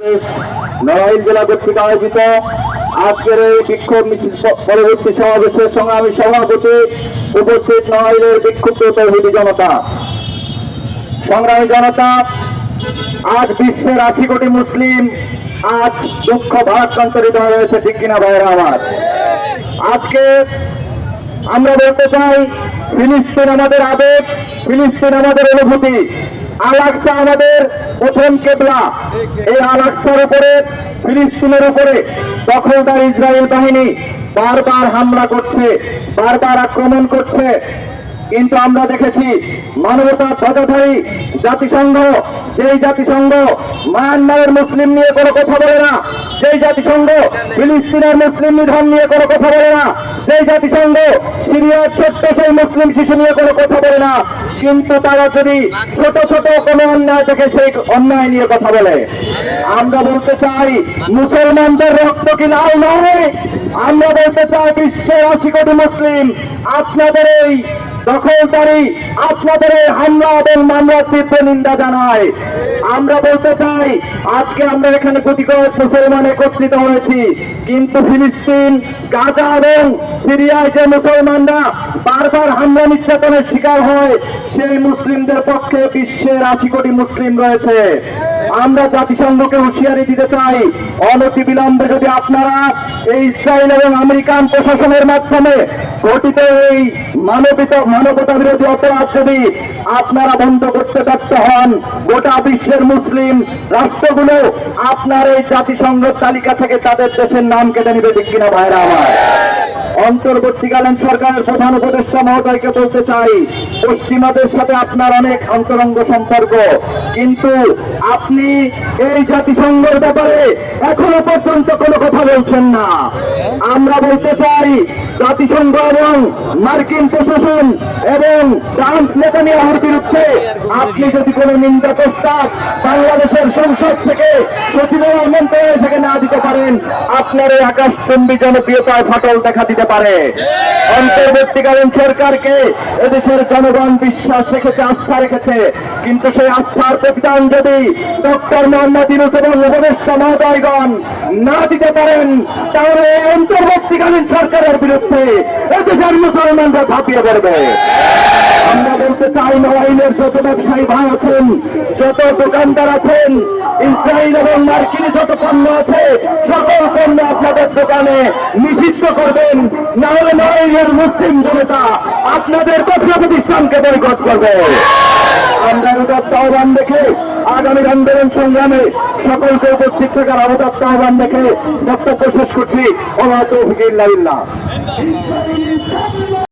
নড়াইল জেলা কর্তৃক আয়োজিত আজকের এই বিক্ষোভ মিছিল পরবর্তী সমাবেশের সংগ্রামী সভাপতি উপস্থিত নড়াইলের বিক্ষুব্ধ তৌহিদি জনতা। সংগ্রামী জনতা, আজ বিশ্বের আশি কোটি মুসলিম আজ দুঃখ ভারাক্রান্তরিত হয়ে রয়েছে, ঠিক কিনা ভাইয়েরা আমার? আজকে আমরা বলতে চাই, ফিলিস্তিন আমাদের আবেগ, ফিলিস্তিন আমাদের অনুভূতি। আলাক্সা আমাদের প্রথম কেবলা এই আলাক্সার উপরে, ফিলিস্তিনের উপরে। দখলদার ইসরায়েল বাহিনী বারবার হামলা করছে, বারবার আক্রমণ করছে। কিন্তু আমরা দেখেছি মানবতা ধ্বজাধারী জাতিসংঘ, যেই জাতিসংঘ মায়ানমারের মুসলিম নিয়ে কোনো কথা বলে না, যেই জাতিসংঘ ফিলিস্তিনের মুসলিম নিধন নিয়ে কোনো কথা বলে না সেই জাতিসংঘ সিরিয়ার ছোট্ট সেই মুসলিম শিশু নিয়ে কোনো কথা বলে না, কিন্তু তারা যদি ছোট ছোট কোনো অন্যায় থেকে সেই অন্যায় নিয়ে কথা বলে। আমরা বলতে চাই মুসলমানদের রক্ত কি লাল নয়? আমরা বলতে চাই বিশ্বের আশি কোটি মুসলিম আপনাদের এই দখলদারি আপনাদের এই হামলা এবং মামলার তীব্র নিন্দা জানায়। আমরা বলতে চাই, আজকে আমরা এখানে কয়েক মুসলমান একত্রিত হয়েছি। কিন্তু ফিলিস্তিন, গাজা এবং সিরিয়ায় যে মুসলমানরা বারবার হামলা নির্যাতনের শিকার হয়, সেই মুসলিমদের পক্ষে বিশ্বের আশি কোটি মুসলিম রয়েছে। আমরা জাতিসংঘকে হুঁশিয়ারি দিতে চাই অনতি বিলম্বে যদি আপনারা এই ইসরায়েল এবং আমেরিকান প্রশাসনের মাধ্যমে ঘটিত এই মানবিত মানবতা বিরোধী অপরাধ যদি আপনারা বন্ধ করতে ব্যর্থ হন, গোটা বিশ্বের মুসলিম রাষ্ট্রগুলো আপনার এই জাতিসংঘ তালিকা থেকে তাদের দেশের নাম কেটে নিবে ঠিক কিনা ভাইরা আমার। অন্তর্বর্তীকালীন সরকারের প্রধান উপদেষ্টা মহোদয়কে বলতে চাই, পশ্চিমাদের সাথে আপনার অনেক অন্তরঙ্গ সম্পর্ক, কিন্তু আপনি এই জাতিসংঘের ব্যাপারে এখনও পর্যন্ত কোনো কথা বলছেন না। আমরা বলতে চাই, জাতিসংঘ এবং মার্কিন প্রশাসন এবং ট্রাম্প নেতানিয়াহুর বিরুদ্ধে আপনি যদি কোনো নিন্দা প্রস্তাব বাংলাদেশের সংসদ থেকে সচিবালয় মন্ত্রণালয় থেকে না দিতে পারেন, আপনার এই আকাশচম্বী জনপ্রিয়তায় ফাটল দেখা দিতে পারে। অন্তর্বর্তীকালীন সরকারকে এদেশের জনগণ বিশ্বাস রেখেছে আস্থা রেখেছে। কিন্তু সেই আস্থার প্রতিদান যদি ডক্টর মোহাম্মদ ইউনুস এবং উপদেষ্টা মহোদয়গণ না দিতে পারেন তাহলে এই অন্তর্বর্তীকালীন সরকারের বিরুদ্ধে এদেশের মুসলমানরা ঝাঁপিয়ে পড়বে। আমরা বলতে চাই নড়াইলের যত ব্যবসায়ী ভাই আছেন যত দোকানদার আছেন ইসরায়েল এবং মার্কিনে যত পণ্য আছে, সকল পণ্য আপনাদের দোকানে নিষিদ্ধ করবেন। না হলে নড়াইলের মুসলিম জনতা আপনাদের ব্যবসা প্রতিষ্ঠানকে বয়কট করবে। আমরা উদাত্ত আহ্বান দেখে আগামী আন্দোলন সংগ্রামে সকলকে উপস্থিত থাকার অবদাত্ত আহ্বান দেখে বক্তব্য শেষ করছি। ওলা তৌফিক ইল্লাহ